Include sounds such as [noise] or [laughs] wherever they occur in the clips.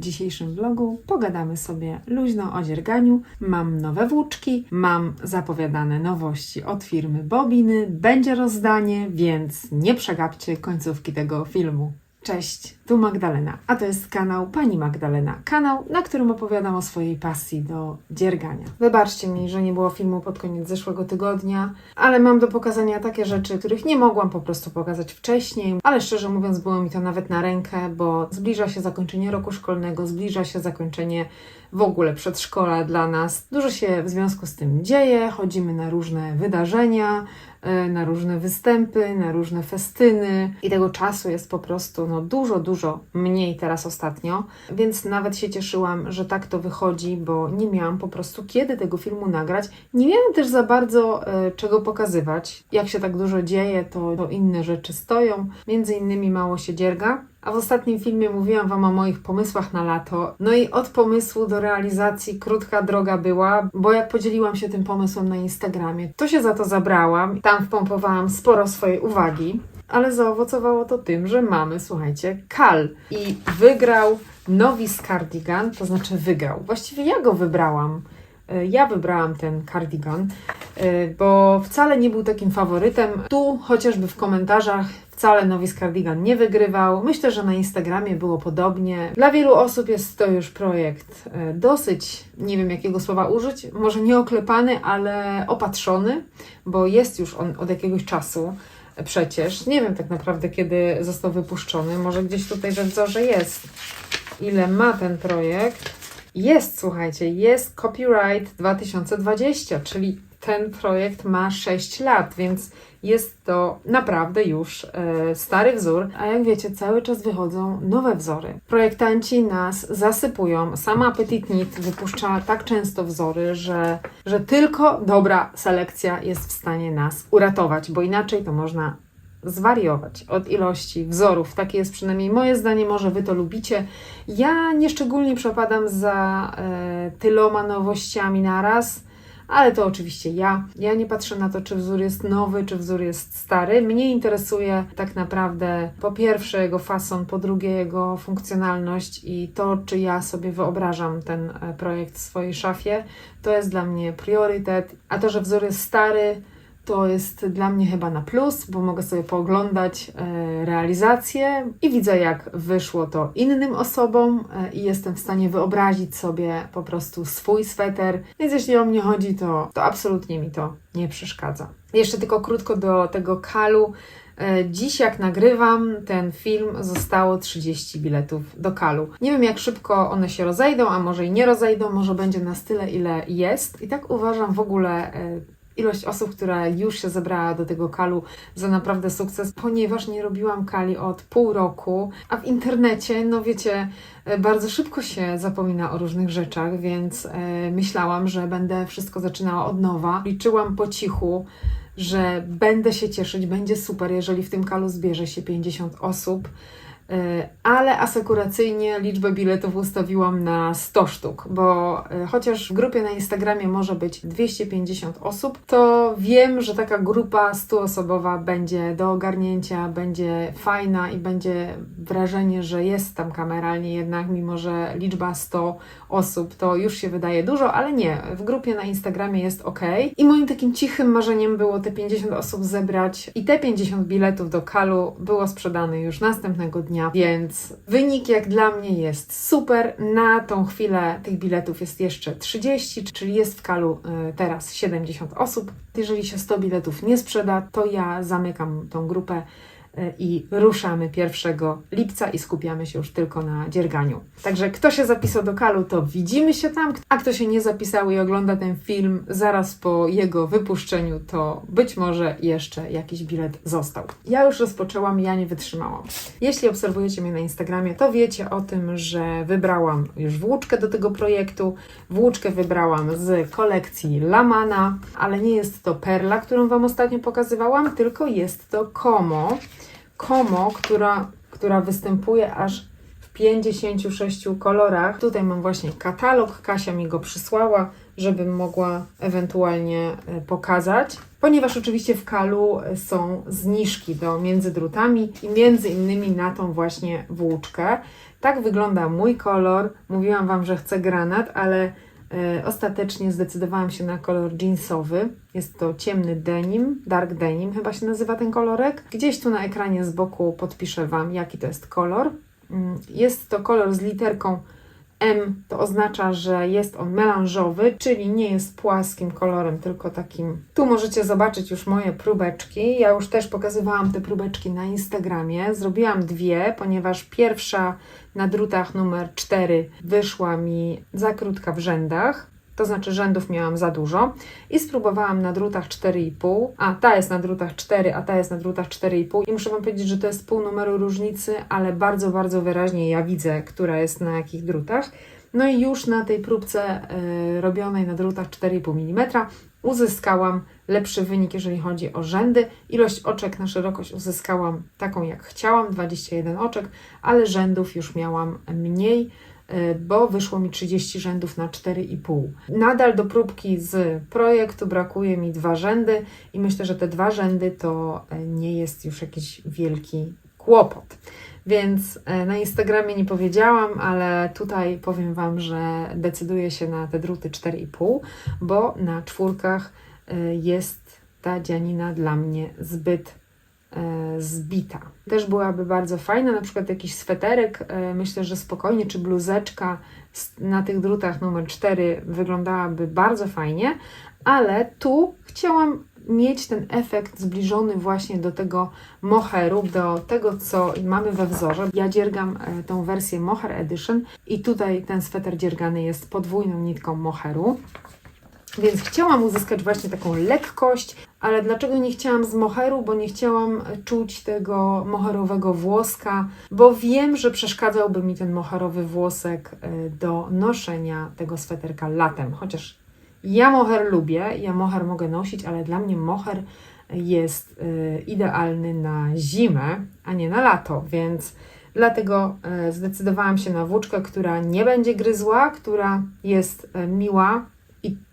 W dzisiejszym vlogu pogadamy sobie luźno o dzierganiu. Mam nowe włóczki, mam zapowiadane nowości od firmy Bobiny, będzie rozdanie, więc nie przegapcie końcówki tego filmu. Cześć, tu Magdalena, a to jest kanał Pani Magdalena. Kanał, na którym opowiadam o swojej pasji do dziergania. Wybaczcie mi, że nie było filmu pod koniec zeszłego tygodnia, ale mam do pokazania takie rzeczy, których nie mogłam po prostu pokazać wcześniej, ale szczerze mówiąc było mi to nawet na rękę, bo zbliża się zakończenie roku szkolnego, zbliża się zakończenie w ogóle przedszkola dla nas. Dużo się w związku z tym dzieje, chodzimy na różne wydarzenia, na różne występy, na różne festyny i tego czasu jest po prostu no, dużo, dużo mniej teraz ostatnio, więc nawet się cieszyłam, że tak to wychodzi, bo nie miałam po prostu kiedy tego filmu nagrać. Nie miałam też za bardzo e, czego pokazywać. Jak się tak dużo dzieje, to, to inne rzeczy stoją, między innymi mało się dzierga. A w ostatnim filmie mówiłam Wam o moich pomysłach na lato. No i od pomysłu do realizacji krótka droga była, bo jak podzieliłam się tym pomysłem na Instagramie, to się za to zabrałam. Tam wpompowałam sporo swojej uwagi. Ale zaowocowało to tym, że mamy, słuchajcie, Kal. I wygrał Novis Cardigan, to znaczy wygrał. Właściwie ja go wybrałam. Y, Ja wybrałam ten cardigan, y, bo wcale nie był takim faworytem. Tu chociażby w komentarzach wcale Novis Cardigan nie wygrywał. Myślę, że na Instagramie było podobnie. Dla wielu osób jest to już projekt y, dosyć, nie wiem jakiego słowa użyć, może nie oklepany, ale opatrzony, bo jest już on od jakiegoś czasu przecież. Nie wiem tak naprawdę, kiedy został wypuszczony. Może gdzieś tutaj we wzorze jest. Ile ma ten projekt? Jest, słuchajcie, jest copyright 2020, czyli ten projekt ma 6 lat, więc jest to naprawdę już e, stary wzór. A jak wiecie, cały czas wychodzą nowe wzory. Projektanci nas zasypują. Sama Petit Knit wypuszcza tak często wzory, że, że tylko dobra selekcja jest w stanie nas uratować, bo inaczej to można zwariować od ilości wzorów. Takie jest przynajmniej moje zdanie, może Wy to lubicie. Ja nieszczególnie przepadam za e, tyloma nowościami naraz, ale to oczywiście ja. Ja nie patrzę na to, czy wzór jest nowy, czy wzór jest stary. Mnie interesuje tak naprawdę po pierwsze jego fason, po drugie jego funkcjonalność i to, czy ja sobie wyobrażam ten e, projekt w swojej szafie. To jest dla mnie priorytet. A to, że wzór jest stary, to jest dla mnie chyba na plus, bo mogę sobie pooglądać e, realizację i widzę, jak wyszło to innym osobom e, i jestem w stanie wyobrazić sobie po prostu swój sweter. Więc jeśli o mnie chodzi, to, to absolutnie mi to nie przeszkadza. Jeszcze tylko krótko do tego kalu. E, Dziś, jak nagrywam ten film, zostało 30 biletów do kalu. Nie wiem, jak szybko one się rozejdą, a może i nie rozejdą, może będzie nas tyle, ile jest. I tak uważam w ogóle ilość osób, która już się zebrała do tego kalu za naprawdę sukces, ponieważ nie robiłam kali od pół roku, a w internecie, no wiecie, e, bardzo szybko się zapomina o różnych rzeczach, więc e, myślałam, że będę wszystko zaczynała od nowa. Liczyłam po cichu, że będę się cieszyć, będzie super, jeżeli w tym kalu zbierze się 50 osób. E, Ale asekuracyjnie liczbę biletów ustawiłam na 100 sztuk, bo e, chociaż w grupie na Instagramie może być 250 osób, to wiem, że taka grupa 100-osobowa będzie do ogarnięcia, będzie fajna i będzie wrażenie, że jest tam kameralnie jednak, mimo że liczba 100 osób to już się wydaje dużo, ale nie, w grupie na Instagramie jest ok. I moim takim cichym marzeniem było te 50 osób zebrać i te 50 biletów do kalu było sprzedane już następnego dnia, więc wynik jak dla mnie jest super. Na tą chwilę tych biletów jest jeszcze 30, czyli jest w kalu y, teraz 70 osób. Jeżeli się 100 biletów nie sprzeda, to ja zamykam tą grupę i ruszamy 1 lipca i skupiamy się już tylko na dzierganiu. Także kto się zapisał do kalu, to widzimy się tam, a kto się nie zapisał i ogląda ten film zaraz po jego wypuszczeniu, to być może jeszcze jakiś bilet został. Ja już rozpoczęłam, ja nie wytrzymałam. Jeśli obserwujecie mnie na Instagramie, to wiecie o tym, że wybrałam już włóczkę do tego projektu. Włóczkę wybrałam z kolekcji Lamana, ale nie jest to perla, którą Wam ostatnio pokazywałam, tylko jest to Komo. Komo, która, która występuje aż w 56 kolorach. Tutaj mam właśnie katalog, Kasia mi go przysłała, żebym mogła ewentualnie e, pokazać. Ponieważ oczywiście w Kalu e, są zniżki do między drutami i między innymi na tą właśnie włóczkę. Tak wygląda mój kolor. Mówiłam Wam, że chcę granat, ale ostatecznie zdecydowałam się na kolor jeansowy. Jest to ciemny denim, dark denim chyba się nazywa ten kolorek. Gdzieś tu na ekranie z boku podpiszę Wam, jaki to jest kolor. Mm, Jest to kolor z literką M, to oznacza, że jest on melanżowy, czyli nie jest płaskim kolorem, tylko takim. Tu możecie zobaczyć już moje próbeczki. Ja już też pokazywałam te próbeczki na Instagramie. Zrobiłam dwie, ponieważ pierwsza na drutach numer 4 wyszła mi za krótka w rzędach. To znaczy rzędów miałam za dużo i spróbowałam na drutach 4,5, a ta jest na drutach 4, a ta jest na drutach 4,5 i muszę Wam powiedzieć, że to jest pół numeru różnicy, ale bardzo, bardzo wyraźnie ja widzę, która jest na jakich drutach. No i już na tej próbce y, robionej na drutach 4,5 mm uzyskałam lepszy wynik, jeżeli chodzi o rzędy. Ilość oczek na szerokość uzyskałam taką, jak chciałam, 21 oczek, ale rzędów już miałam mniej bo wyszło mi 30 rzędów na 4,5. Nadal do próbki z projektu brakuje mi dwa rzędy i myślę, że te dwa rzędy to y, nie jest już jakiś wielki kłopot. Więc y, na Instagramie nie powiedziałam, ale tutaj powiem Wam, że decyduję się na te druty 4,5, bo na czwórkach jest ta dzianina dla mnie zbyt e, zbita. Też byłaby bardzo fajna, na przykład jakiś sweterek, e, myślę, że spokojnie, czy bluzeczka na tych drutach numer 4 wyglądałaby bardzo fajnie, ale tu chciałam mieć ten efekt zbliżony właśnie do tego moheru, do tego, co mamy we wzorze. Ja dziergam e, tą wersję Mohair Edition i tutaj ten sweter dziergany jest podwójną nitką moheru. Więc chciałam uzyskać właśnie taką lekkość, ale dlaczego nie chciałam z moheru? Bo nie chciałam czuć tego moherowego włoska, bo wiem, że przeszkadzałby mi ten moherowy włosek y, do noszenia tego sweterka latem. Chociaż ja moher lubię, ja moher mogę nosić, ale dla mnie moher jest y, idealny na zimę, a nie na lato, więc dlatego y, zdecydowałam się na włóczkę, która nie będzie gryzła, która jest miła,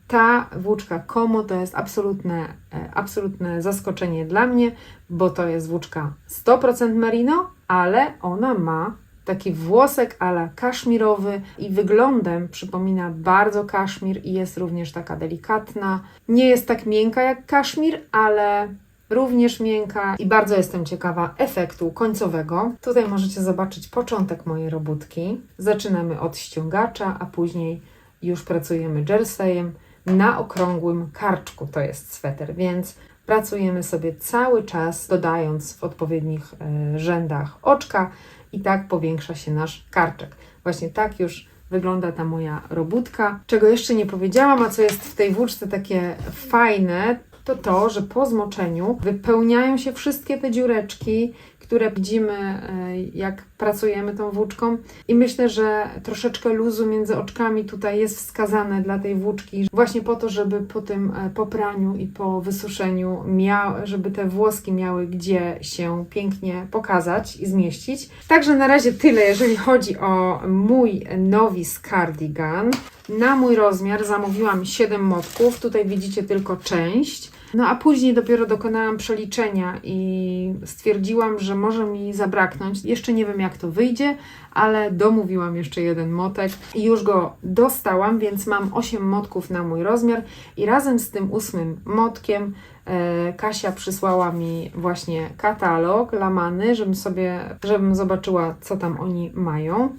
ta włóczka Komo to jest absolutne, e, absolutne zaskoczenie dla mnie, bo to jest włóczka 100% merino, ale ona ma taki włosek ala kaszmirowy i wyglądem przypomina bardzo kaszmir i jest również taka delikatna. Nie jest tak miękka jak kaszmir, ale również miękka i bardzo jestem ciekawa efektu końcowego. Tutaj możecie zobaczyć początek mojej robótki. Zaczynamy od ściągacza, a później już pracujemy jerseyem na okrągłym karczku. To jest sweter, więc pracujemy sobie cały czas, dodając w odpowiednich e, rzędach oczka i tak powiększa się nasz karczek. Właśnie tak już wygląda ta moja robótka. Czego jeszcze nie powiedziałam, a co jest w tej włóczce takie fajne, to to, że po zmoczeniu wypełniają się wszystkie te dziureczki, które widzimy, e, jak pracujemy tą włóczką. I myślę, że troszeczkę luzu między oczkami tutaj jest wskazane dla tej włóczki, właśnie po to, żeby po tym e, popraniu i po wysuszeniu, miał, żeby te włoski miały gdzie się pięknie pokazać i zmieścić. Także na razie tyle, jeżeli chodzi o mój nowice cardigan. Na mój rozmiar zamówiłam 7 motków, tutaj widzicie tylko część. No a później dopiero dokonałam przeliczenia i stwierdziłam, że może mi zabraknąć. Jeszcze nie wiem jak to wyjdzie, ale domówiłam jeszcze jeden motek i już go dostałam, więc mam 8 motków na mój rozmiar i razem z tym ósmym motkiem e, Kasia przysłała mi właśnie katalog Lamany, żebym sobie, żebym zobaczyła co tam oni mają.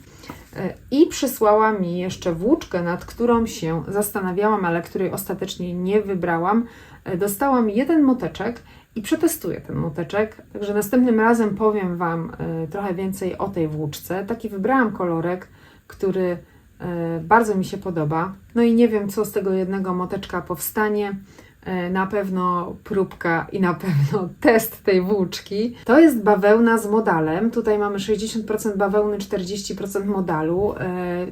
E, I przysłała mi jeszcze włóczkę, nad którą się zastanawiałam, ale której ostatecznie nie wybrałam. E, Dostałam jeden moteczek i przetestuję ten moteczek, także następnym razem powiem Wam e, trochę więcej o tej włóczce. Taki wybrałam kolorek, który bardzo mi się podoba. No i nie wiem, co z tego jednego moteczka powstanie. E, Na pewno próbka i na pewno [laughs] test tej włóczki. To jest bawełna z modalem. Tutaj mamy 60% bawełny, 40% modalu. E,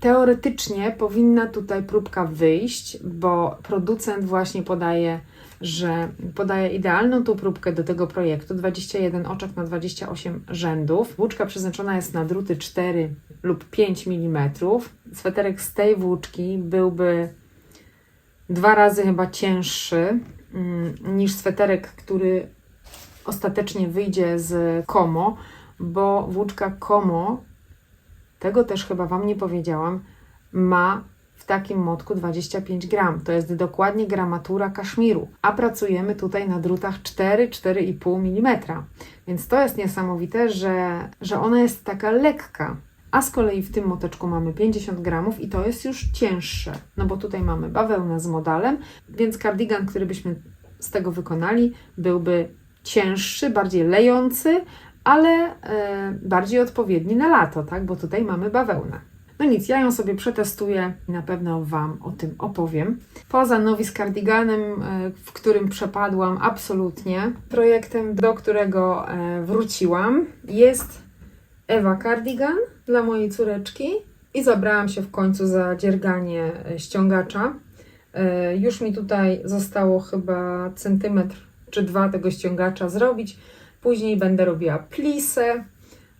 Teoretycznie powinna tutaj próbka wyjść, bo producent właśnie podaje, że podaje idealną tą próbkę do tego projektu 21 oczek na 28 rzędów. Włóczka przeznaczona jest na druty 4 lub 5 mm. Sweterek z tej włóczki byłby dwa razy chyba cięższy mm, niż sweterek, który ostatecznie wyjdzie z Komo, bo włóczka Komo, tego też chyba Wam nie powiedziałam, ma w takim motku 25 gram. To jest dokładnie gramatura kaszmiru, a pracujemy tutaj na drutach 4-4,5 mm. Więc to jest niesamowite, że, że ona jest taka lekka. A z kolei w tym moteczku mamy 50 gramów i to jest już cięższe, no bo tutaj mamy bawełnę z modalem, więc kardigan, który byśmy z tego wykonali, byłby cięższy, bardziej lejący, ale e, bardziej odpowiedni na lato, tak? Bo tutaj mamy bawełnę. No nic, ja ją sobie przetestuję i na pewno Wam o tym opowiem. Poza Novis Cardiganem, e, w którym przepadłam absolutnie, projektem, do którego e, wróciłam, jest Ewa Cardigan dla mojej córeczki i zabrałam się w końcu za dzierganie e, ściągacza. E, Już mi tutaj zostało chyba centymetr czy dwa tego ściągacza zrobić. Później będę robiła plisę,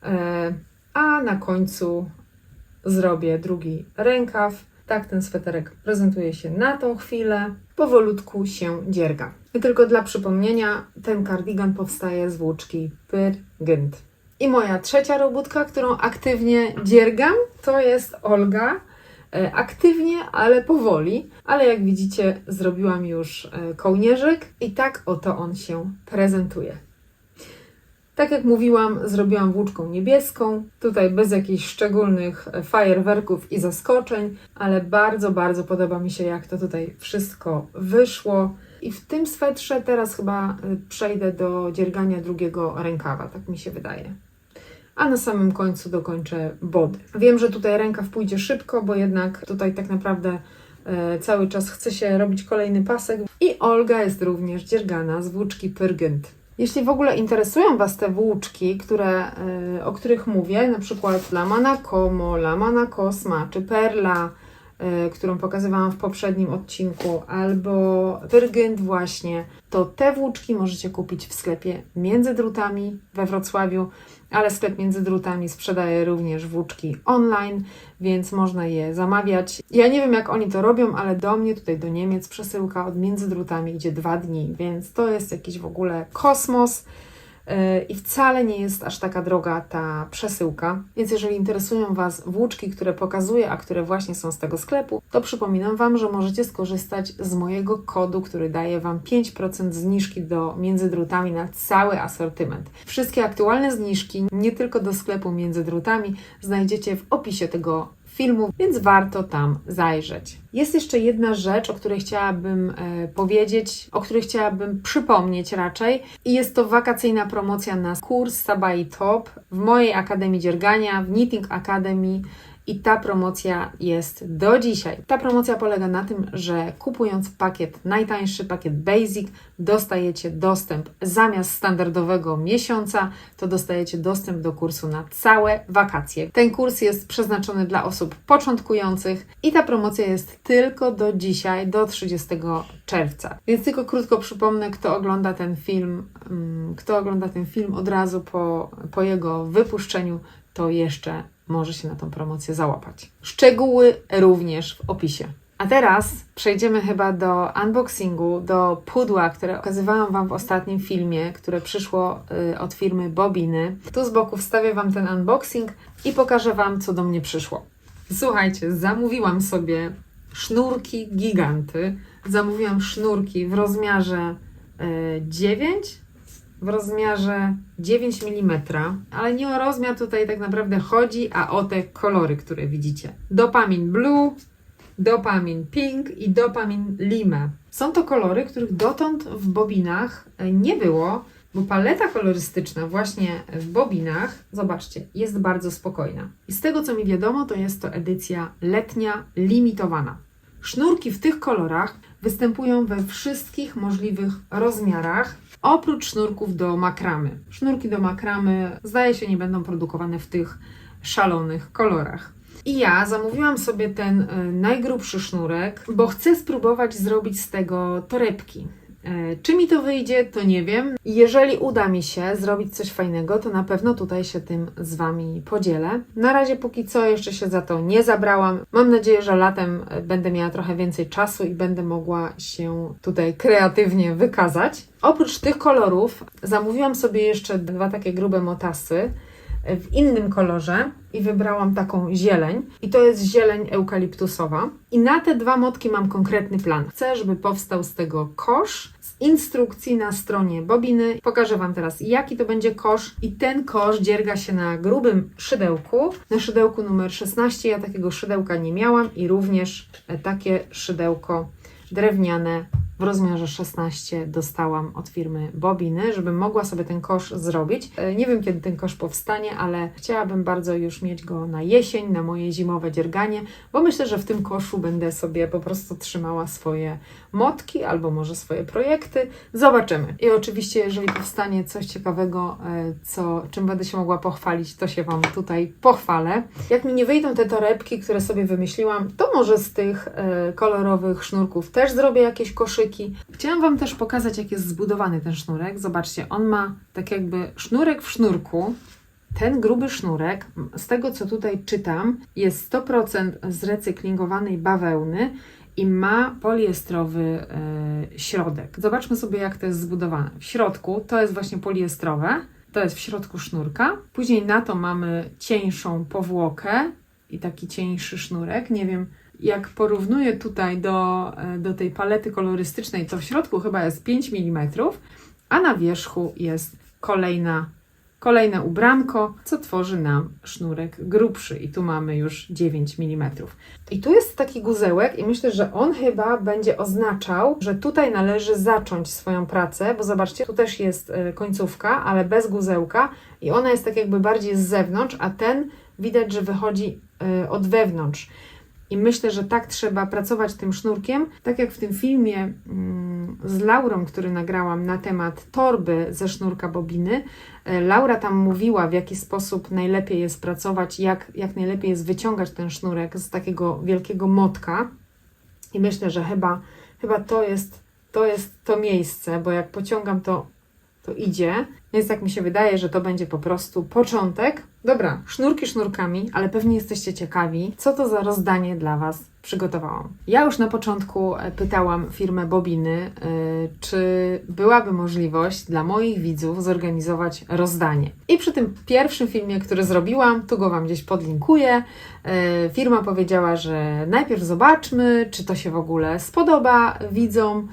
e, a na końcu zrobię drugi rękaw. Tak ten sweterek prezentuje się na tą chwilę. Powolutku się dzierga. I tylko dla przypomnienia, ten kardigan powstaje z włóczki Pyrgynt. I moja trzecia robótka, którą aktywnie dziergam, to jest Olga. E, Aktywnie, ale powoli. Ale jak widzicie, zrobiłam już e, kołnierzyk i tak oto on się prezentuje. Tak jak mówiłam, zrobiłam włóczką niebieską, tutaj bez jakichś szczególnych e, fajerwerków i zaskoczeń, ale bardzo, bardzo podoba mi się, jak to tutaj wszystko wyszło. I w tym swetrze teraz chyba przejdę do dziergania drugiego rękawa, tak mi się wydaje. A na samym końcu dokończę body. Wiem, że tutaj rękaw pójdzie szybko, bo jednak tutaj tak naprawdę e, cały czas chce się robić kolejny pasek. I Olga jest również dziergana z włóczki Pyrgynt. Jeśli w ogóle interesują Was te włóczki, które, e, o których mówię, na przykład Lamana Como, Lamana Cosma czy Perla, e, którą pokazywałam w poprzednim odcinku, albo Pyrgynt właśnie, to te włóczki możecie kupić w sklepie Między Drutami we Wrocławiu, ale sklep Między Drutami sprzedaje również włóczki online, więc można je zamawiać. Ja nie wiem, jak oni to robią, ale do mnie, tutaj do Niemiec, przesyłka od Między Drutami idzie dwa dni, więc to jest jakiś w ogóle kosmos. Yy, I wcale nie jest aż taka droga ta przesyłka. Więc jeżeli interesują Was włóczki, które pokazuję, a które właśnie są z tego sklepu, to przypominam Wam, że możecie skorzystać z mojego kodu, który daje Wam 5% zniżki do między drutami na cały asortyment. Wszystkie aktualne zniżki, nie tylko do sklepu między drutami, znajdziecie w opisie tego filmu, więc warto tam zajrzeć. Jest jeszcze jedna rzecz, o której chciałabym e, powiedzieć, o której chciałabym przypomnieć raczej, i jest to wakacyjna promocja na kurs Sabai Top w mojej Akademii Dziergania, w Knitting Academy. I ta promocja jest do dzisiaj. Ta promocja polega na tym, że kupując pakiet najtańszy, pakiet Basic, dostajecie dostęp zamiast standardowego miesiąca, to dostajecie dostęp do kursu na całe wakacje. Ten kurs jest przeznaczony dla osób początkujących i ta promocja jest tylko do dzisiaj, do 30 czerwca. Więc tylko krótko przypomnę, kto ogląda ten film, mm, kto ogląda ten film od razu po, po jego wypuszczeniu, to jeszcze może się na tą promocję załapać. Szczegóły również w opisie. A teraz przejdziemy chyba do unboxingu, do pudła, które okazywałam Wam w ostatnim filmie, które przyszło y, od firmy Bobiny. Tu z boku wstawię Wam ten unboxing i pokażę Wam, co do mnie przyszło. Słuchajcie, zamówiłam sobie sznurki giganty. Zamówiłam sznurki w rozmiarze y, 9 w rozmiarze 9 mm, ale nie o rozmiar tutaj tak naprawdę chodzi, a o te kolory, które widzicie. Dopamin Blue, Dopamin Pink i Dopamin Lima. Są to kolory, których dotąd w bobinach e, nie było, bo paleta kolorystyczna właśnie w bobinach, zobaczcie, jest bardzo spokojna. I z tego co mi wiadomo, to jest to edycja letnia, limitowana. Sznurki w tych kolorach występują we wszystkich możliwych rozmiarach, oprócz sznurków do makramy. Sznurki do makramy, zdaje się, nie będą produkowane w tych szalonych kolorach. I ja zamówiłam sobie ten y, najgrubszy sznurek, bo chcę spróbować zrobić z tego torebki. E, Czy mi to wyjdzie, to nie wiem. Jeżeli uda mi się zrobić coś fajnego, to na pewno tutaj się tym z Wami podzielę. Na razie póki co jeszcze się za to nie zabrałam. Mam nadzieję, że latem e, będę miała trochę więcej czasu i będę mogła się tutaj kreatywnie wykazać. Oprócz tych kolorów zamówiłam sobie jeszcze dwa takie grube motasy w innym kolorze i wybrałam taką zieleń. I to jest zieleń eukaliptusowa. I na te dwa motki mam konkretny plan. Chcę, żeby powstał z tego kosz z instrukcji na stronie bobiny. Pokażę Wam teraz, jaki to będzie kosz. I ten kosz dzierga się na grubym szydełku. Na szydełku numer 16 ja takiego szydełka nie miałam i również e, takie szydełko drewniane w rozmiarze 16 dostałam od firmy Bobiny, żebym mogła sobie ten kosz zrobić. E, Nie wiem, kiedy ten kosz powstanie, ale chciałabym bardzo już mieć go na jesień, na moje zimowe dzierganie, bo myślę, że w tym koszu będę sobie po prostu trzymała swoje motki albo może swoje projekty. Zobaczymy. I oczywiście, jeżeli powstanie coś ciekawego, e, co, czym będę się mogła pochwalić, to się Wam tutaj pochwalę. Jak mi nie wyjdą te torebki, które sobie wymyśliłam, to może z tych e, kolorowych sznurków też zrobię jakieś koszyki. Chciałam Wam też pokazać, jak jest zbudowany ten sznurek. Zobaczcie, on ma tak jakby sznurek w sznurku. Ten gruby sznurek, z tego co tutaj czytam, jest 100% z recyklingowanej bawełny i ma poliestrowy e, środek. Zobaczmy sobie, jak to jest zbudowane. W środku to jest właśnie poliestrowe, to jest w środku sznurka. Później na to mamy cieńszą powłokę i taki cieńszy sznurek. Nie wiem, jak porównuję tutaj do, e, do tej palety kolorystycznej, to w środku chyba jest 5 mm, a na wierzchu jest kolejna, kolejne ubranko, co tworzy nam sznurek grubszy. I tu mamy już 9 mm. I tu jest taki guzełek, i myślę, że on chyba będzie oznaczał, że tutaj należy zacząć swoją pracę, bo zobaczcie, tu też jest e, końcówka, ale bez guzełka, i ona jest tak jakby bardziej z zewnątrz, a ten widać, że wychodzi e, od wewnątrz. I myślę, że tak trzeba pracować tym sznurkiem, tak jak w tym filmie mm, z Laurą, który nagrałam na temat torby ze sznurka bobiny. E, Laura tam mówiła, w jaki sposób najlepiej jest pracować, jak, jak najlepiej jest wyciągać ten sznurek z takiego wielkiego motka. I myślę, że chyba, chyba to, jest, to jest to miejsce, bo jak pociągam, to, to idzie. Więc tak mi się wydaje, że to będzie po prostu początek. Dobra, sznurki sznurkami, ale pewnie jesteście ciekawi, co to za rozdanie dla Was przygotowałam. Ja już na początku e, pytałam firmę Bobiny, e, czy byłaby możliwość dla moich widzów zorganizować rozdanie. I przy tym pierwszym filmie, który zrobiłam, tu go Wam gdzieś podlinkuję, e, firma powiedziała, że najpierw zobaczmy, czy to się w ogóle spodoba widzom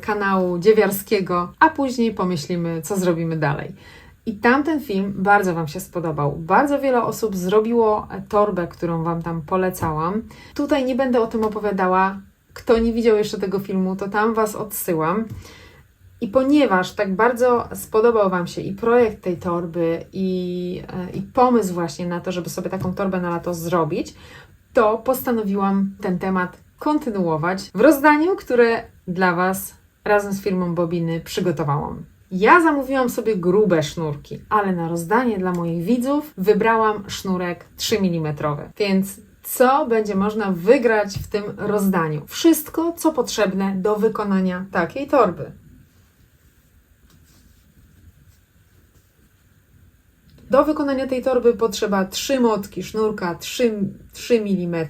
kanału Dziewiarskiego, a później pomyślimy, co zrobimy dalej. I tamten film bardzo Wam się spodobał. Bardzo wiele osób zrobiło torbę, którą Wam tam polecałam. Tutaj nie będę o tym opowiadała. Kto nie widział jeszcze tego filmu, to tam Was odsyłam. I ponieważ tak bardzo spodobał Wam się i projekt tej torby, i, e, i pomysł właśnie na to, żeby sobie taką torbę na lato zrobić, to postanowiłam ten temat kontynuować w rozdaniu, które dla Was razem z firmą Bobiny przygotowałam. Ja zamówiłam sobie grube sznurki, ale na rozdanie dla moich widzów wybrałam sznurek 3 mm. Więc co będzie można wygrać w tym rozdaniu? Wszystko, co potrzebne do wykonania takiej torby. Do wykonania tej torby potrzeba 3 motki sznurka 3, 3 mm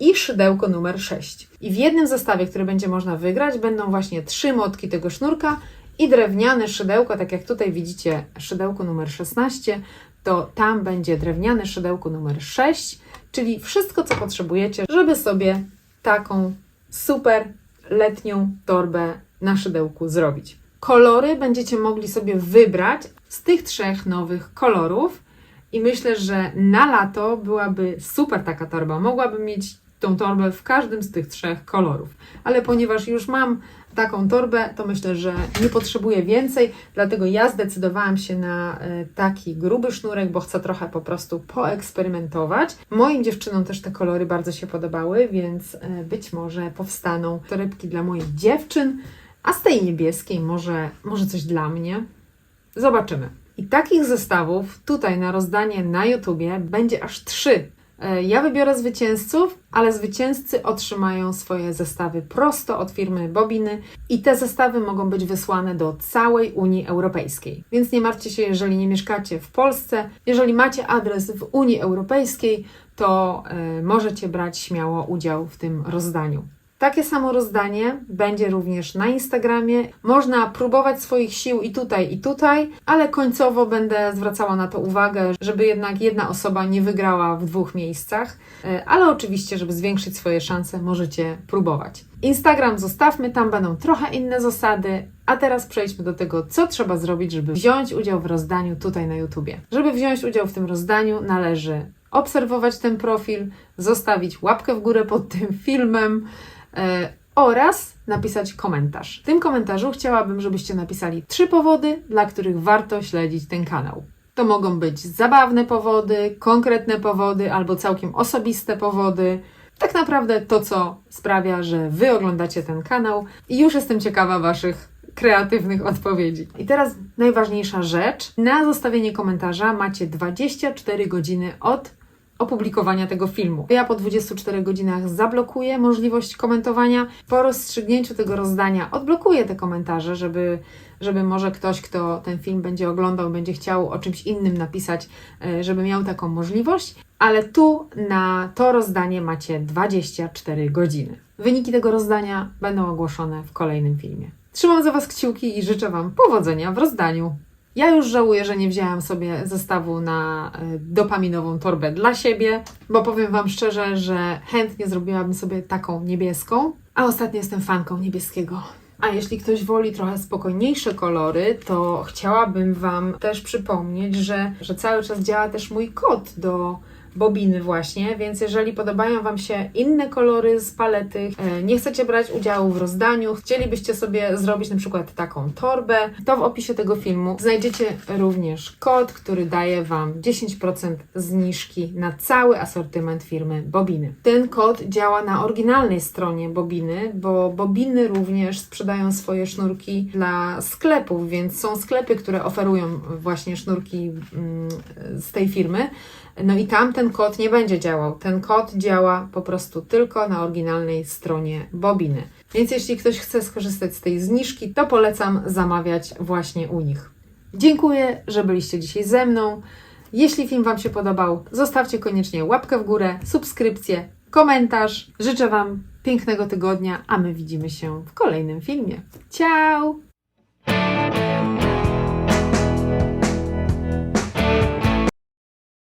i szydełko numer 6. I w jednym zestawie, który będzie można wygrać, będą właśnie 3 motki tego sznurka i drewniane szydełko, tak jak tutaj widzicie, szydełko numer 16, to tam będzie drewniane szydełko numer 6, czyli wszystko, co potrzebujecie, żeby sobie taką super letnią torbę na szydełku zrobić. Kolory będziecie mogli sobie wybrać z tych trzech nowych kolorów i myślę, że na lato byłaby super taka torba. Mogłabym mieć tą torbę w każdym z tych trzech kolorów, ale ponieważ już mam taką torbę, to myślę, że nie potrzebuję więcej, dlatego ja zdecydowałam się na e, taki gruby sznurek, bo chcę trochę po prostu poeksperymentować. Moim dziewczynom też te kolory bardzo się podobały, więc e, być może powstaną torebki dla moich dziewczyn, a z tej niebieskiej może, może coś dla mnie. Zobaczymy. I takich zestawów tutaj na rozdanie na YouTubie będzie aż trzy. E, Ja wybiorę zwycięzców, ale zwycięzcy otrzymają swoje zestawy prosto od firmy Bobiny i te zestawy mogą być wysłane do całej Unii Europejskiej. Więc nie martwcie się, jeżeli nie mieszkacie w Polsce. Jeżeli macie adres w Unii Europejskiej, to e, możecie brać śmiało udział w tym rozdaniu. Takie samo rozdanie będzie również na Instagramie. Można próbować swoich sił i tutaj, i tutaj, ale końcowo będę zwracała na to uwagę, żeby jednak jedna osoba nie wygrała w dwóch miejscach, E, ale oczywiście, żeby zwiększyć swoje szanse, możecie próbować. Instagram zostawmy, tam będą trochę inne zasady, a teraz przejdźmy do tego, co trzeba zrobić, żeby wziąć udział w rozdaniu tutaj na YouTubie. Żeby wziąć udział w tym rozdaniu, należy obserwować ten profil, zostawić łapkę w górę pod tym filmem oraz napisać komentarz. W tym komentarzu chciałabym, żebyście napisali trzy powody, dla których warto śledzić ten kanał. To mogą być zabawne powody, konkretne powody albo całkiem osobiste powody. Tak naprawdę to, co sprawia, że Wy oglądacie ten kanał i już jestem ciekawa Waszych kreatywnych odpowiedzi. I teraz najważniejsza rzecz. Na zostawienie komentarza macie 24 godziny od opublikowania tego filmu. Ja po 24 godzinach zablokuję możliwość komentowania. Po rozstrzygnięciu tego rozdania odblokuję te komentarze, żeby, żeby może ktoś, kto ten film będzie oglądał, będzie chciał o czymś innym napisać, e, żeby miał taką możliwość. Ale tu na to rozdanie macie 24 godziny. Wyniki tego rozdania będą ogłoszone w kolejnym filmie. Trzymam za Was kciuki i życzę Wam powodzenia w rozdaniu. Ja już żałuję, że nie wzięłam sobie zestawu na y, dopaminową torbę dla siebie, bo powiem Wam szczerze, że chętnie zrobiłabym sobie taką niebieską, a ostatnio jestem fanką niebieskiego. A jeśli ktoś woli trochę spokojniejsze kolory, to chciałabym Wam też przypomnieć, że, że cały czas działa też mój kod do bobiny właśnie, więc jeżeli podobają Wam się inne kolory z palety, e, nie chcecie brać udziału w rozdaniu, chcielibyście sobie zrobić na przykład taką torbę, to w opisie tego filmu znajdziecie również kod, który daje Wam 10% zniżki na cały asortyment firmy Bobiny. Ten kod działa na oryginalnej stronie Bobiny, bo Bobiny również sprzedają swoje sznurki dla sklepów, więc są sklepy, które oferują właśnie sznurki mm, z tej firmy. No i tam ten kod nie będzie działał. Ten kod działa po prostu tylko na oryginalnej stronie Bobiny. Więc jeśli ktoś chce skorzystać z tej zniżki, to polecam zamawiać właśnie u nich. Dziękuję, że byliście dzisiaj ze mną. Jeśli film Wam się podobał, zostawcie koniecznie łapkę w górę, subskrypcję, komentarz. Życzę Wam pięknego tygodnia, a my widzimy się w kolejnym filmie. Ciao!